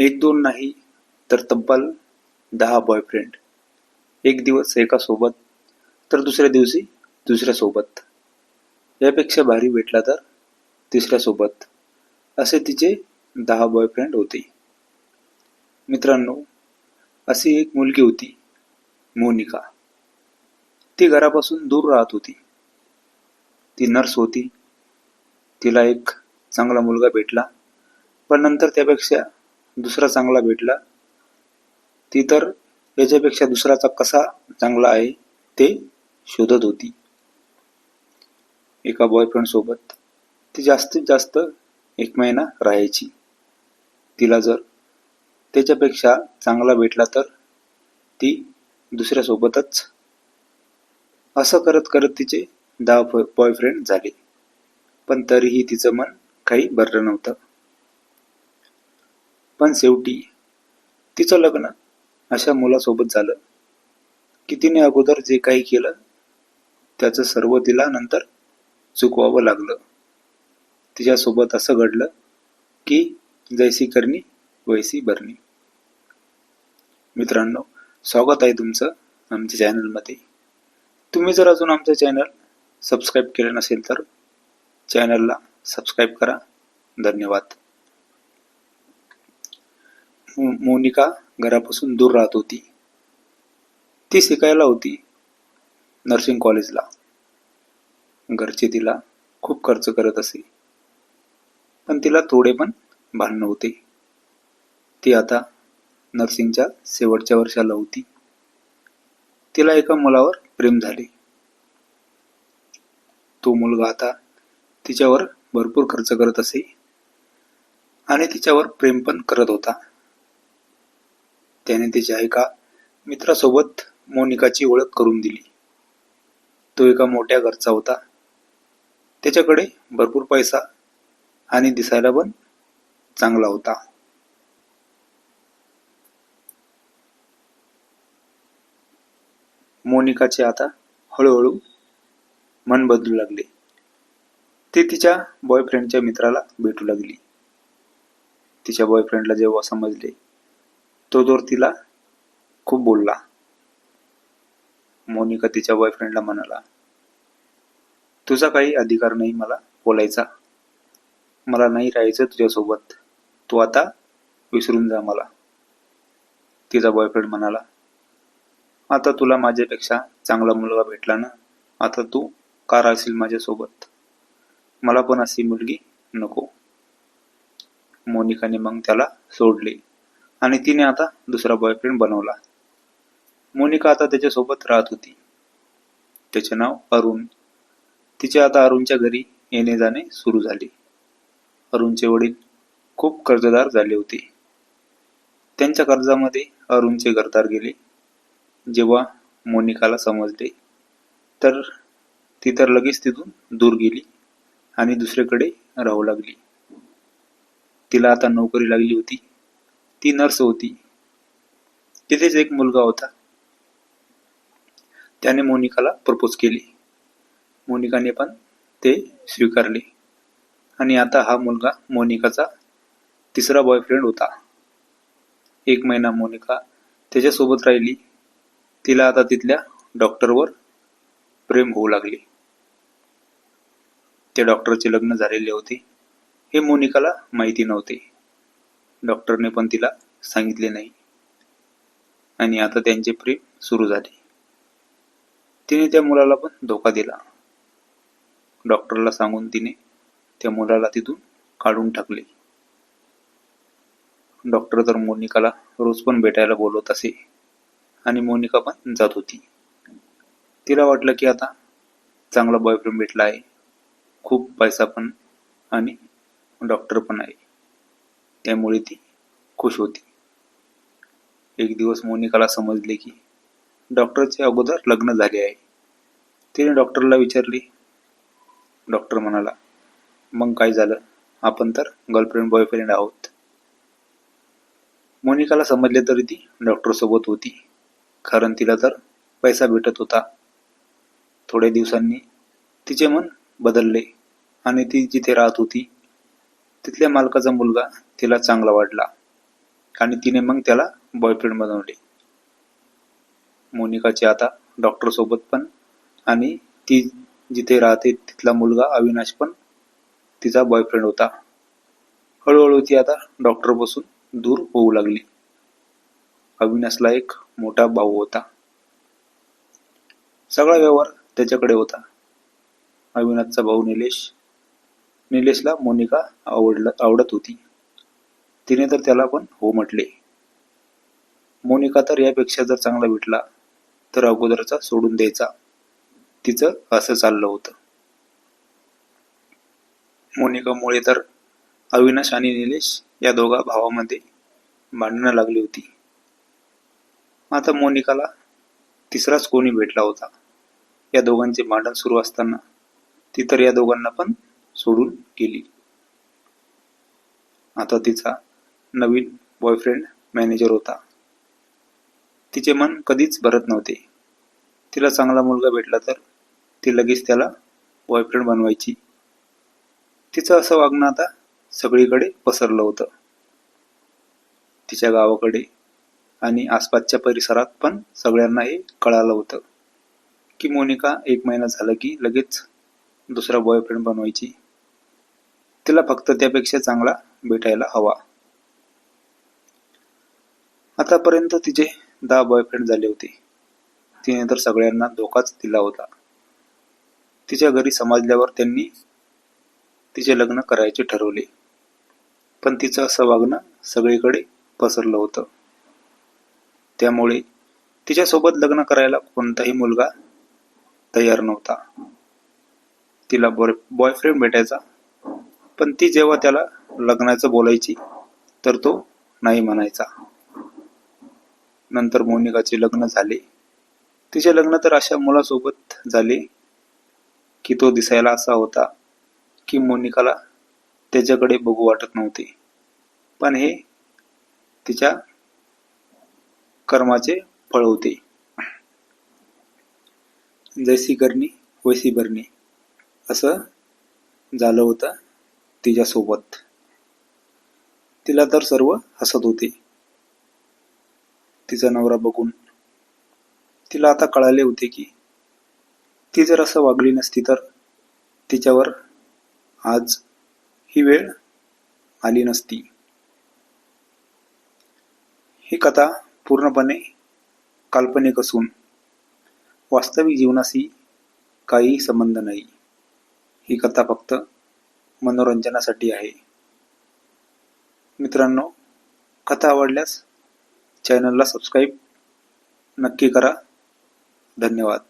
एक दोन नाही तर तब्बल दहा बॉयफ्रेंड एक दिवस एका सोबत तर दुसऱ्या दिवशी दुसऱ्या सोबत. यापेक्षा भारी भेटला तर तिसऱ्या सोबत. असे तिचे दहा बॉयफ्रेंड होते. मित्रांनो अशी एक मुलगी होती मोनिका. ती घरापासून दूर राहत होती. ती नर्स होती. तिला एक चांगला मुलगा भेटला पण नंतर त्यापेक्षा दुसरा चांगला भेटला. ती तर याच्यापेक्षा दुसराचा कसा चांगला आहे ते शोधत होती. एका बॉयफ्रेंडसोबत ती जास्तीत जास्त एक महिना राहायची. तिला जर त्याच्यापेक्षा चांगला भेटला तर ती दुसऱ्यासोबतच असं करत करत तिचे दहा बॉयफ्रेंड झाले. पण तरीही तिचं मन काही भरलं नव्हतं. पण शेवटी तिचं लग्न अशा मुलासोबत झालं. की तिने अगोदर जे काही केलं त्याचं सर्व तिला नंतर चुकवावं लागलं. तिच्यासोबत असं घडलं की जैसी करणी वैसी भरणी मित्रांनो स्वागत आहे तुमचं आमच्या चॅनलमध्ये. तुम्ही जर अजून आमचं चॅनल सबस्क्राईब केलं नसेल तर चॅनलला सबस्क्राईब करा. धन्यवाद. मोनिका घरापासून दूर राहत होती. ती शिकायला होती नर्सिंग कॉलेजला घरचे तिला खूप खर्च करत असे. पण तिला थोडे पण भान नव्हते ती आता नर्सिंगच्या शेवटच्या वर्षाला होती. तिला एका मुलावर प्रेम झाले. तो मुलगा आता तिच्यावर भरपूर खर्च करत असे आणि तिच्यावर प्रेम पण करत होता. त्याने तिच्या एका मित्रासोबत मोनिकाची ओळख करून दिली. तो एका मोठ्या घरचा होता. त्याच्याकडे भरपूर पैसा आणि दिसायला पण चांगला होता. मोनिकाचे आता हळूहळू मन बदलू लागले. ती तिच्या बॉयफ्रेंडच्या मित्राला भेटू लागली. तिच्या बॉयफ्रेंडला जेव्हा समजले तो तिला खूप बोलला. मोनिका तिच्या बॉयफ्रेंडला म्हणाला तुझा काही अधिकार नाही मला बोलायचा. मला नाही राहायचं तुझ्यासोबत. तू आता विसरून जा मला. तिचा बॉयफ्रेंड म्हणाला आता तुला माझ्यापेक्षा चांगला मुलगा भेटला ना आता तू का राहशील माझ्यासोबत? मला पण अशी मुलगी नको. मोनिकाने मग त्याला सोडले. आणि तिने आता दुसरा बॉयफ्रेंड बनवला. मोनिका आता त्याच्यासोबत राहत होती. त्याचे नाव अरुण. तिचे आता अरुणच्या घरी येणे जाणे सुरू झाले. अरुणचे वडील खूप कर्जदार झाले होते. त्यांच्या कर्जामध्ये अरुणचे घरदार गेले. जेव्हा मोनिकाला समजले तर ती तर लगेच तिथून दूर गेली आणि दुसरीकडे राहू लागली. तिला आता नोकरी लागली होती. ती नर्स होती. तिथेच एक मुलगा होता. त्याने मोनिकाला प्रपोज केले. मोनिकाने पण ते स्वीकारले. आणि आता हा मुलगा मोनिकाचा तिसरा बॉयफ्रेंड होता. एक महिना मोनिका त्याच्यासोबत राहिली. तिला आता तिथल्या डॉक्टरवर प्रेम होऊ लागले. त्या डॉक्टरचे लग्न झालेले होते. हे मोनिकाला माहिती नव्हते. डॉक्टरने पण तिला सांगितले नाही. आणि आता त्यांचे प्रेम सुरू झाले. तिने त्या मुलाला पण धोका दिला. डॉक्टरला सांगून तिने त्या मुलाला तिथून काढून टाकले. डॉक्टर तर मोनिकाला रोज पण भेटायला बोलवत असे आणि मोनिका पण जात होती. तिला वाटलं की आता चांगला बॉयफ्रेंड भेटला आहे. खूप पैसा पण आणि डॉक्टर पण आहे. त्यामुळे ती खुश होती. एक दिवस मोनिकाला समजले की डॉक्टरचे अगोदर लग्न झाले आहे. तिने डॉक्टरला विचारले. डॉक्टर म्हणाला मग काय झालं? आपण तर गर्लफ्रेंड बॉयफ्रेंड आहोत. मोनिकाला समजले तरी ती डॉक्टर सोबत होती कारण तिला तर पैसा भेटत होता. थोड्या दिवसांनी तिचे मन बदलले आणि ती जिथे राहत होती तिथल्या मालकाचा मुलगा तिला चांगला वाटला. आणि तिने मग त्याला बॉयफ्रेंड बनवले. मोनिकाचे आता डॉक्टर सोबत पण आणि ती जिथे राहते तिथला मुलगा अविनाश पण तिचा बॉयफ्रेंड होता. हळूहळू ती आता डॉक्टरपासून दूर होऊ लागली. अविनाशला एक मोठा भाऊ होता. सगळा व्यवहार त्याच्याकडे होता. अविनाशचा भाऊ निलेश निलेशला मोनिका आवडला आवडत होती. तिने तर त्याला पण हो म्हटले. मोनिका तर यापेक्षा जर चांगला भेटला तर अगोदरचा सोडून द्यायचा. तिचं असं चाललं होतं. मोनिकामुळे तर अविनाश आणि निलेश या दोघा भावामध्ये भांडणं लागली होती. आता मोनिकाला तिसराच कोणी भेटला होता. या दोघांचे भांडण सुरू असताना ती तर या दोघांना पण सोडून गेली. आता तिचा नवीन बॉयफ्रेंड मॅनेजर होता. तिचे मन कधीच भरत नव्हते. तिला चांगला मुलगा भेटला तर ती लगेच त्याला बॉयफ्रेंड बनवायची. तिचं असं वागणं आता सगळीकडे पसरलं होतं. तिच्या गावाकडे आणि आसपासच्या परिसरात पण सगळ्यांना हे कळालं होतं. की मोनिका एक महिना झाला की लगेच दुसरा बॉयफ्रेंड बनवायची. तिला फक्त त्यापेक्षा चांगला भेटायला हवा. आतापर्यंत तिचे दहा बॉयफ्रेंड झाले होते. तिने तर सगळ्यांना धोकाच दिला होता. तिच्या घरी समजल्यावर त्यांनी तिचे लग्न करायचे ठरवले. पण तिचं असं वागणं सगळीकडे पसरलं होतं. त्यामुळे तिच्यासोबत लग्न करायला कोणताही मुलगा तयार नव्हता. तिला बॉयफ्रेंड भेटायचा. पण ती जेव्हा त्याला लग्नाचं बोलायची तर तो नाही म्हणायचा. नंतर मोनिकाचे लग्न झाले. तिचे लग्न तर अशा मुलासोबत झाले की तो दिसायला असा होता की मोनिकाला त्याच्याकडे बघू वाटत नव्हते. पण हे तिच्या कर्माचे फळ होते. जैसी करणी वैसी भरणी. असं झालं होतं तिच्यासोबत. तिला तर सर्व हसत होते. तिचा नवरा बघून तिला आता कळाले होते की ती जर असं वागली नसती तर तिच्यावर आज ही वेळ आली नसती. ही कथा पूर्णपणे काल्पनिक असून वास्तविक जीवनाशी काही संबंध नाही. ही कथा फक्त मनोरंजनासाठी आहे. मित्रांनो कथा आवडल्यास चॅनलला सबस्क्राईब नक्की करा. धन्यवाद.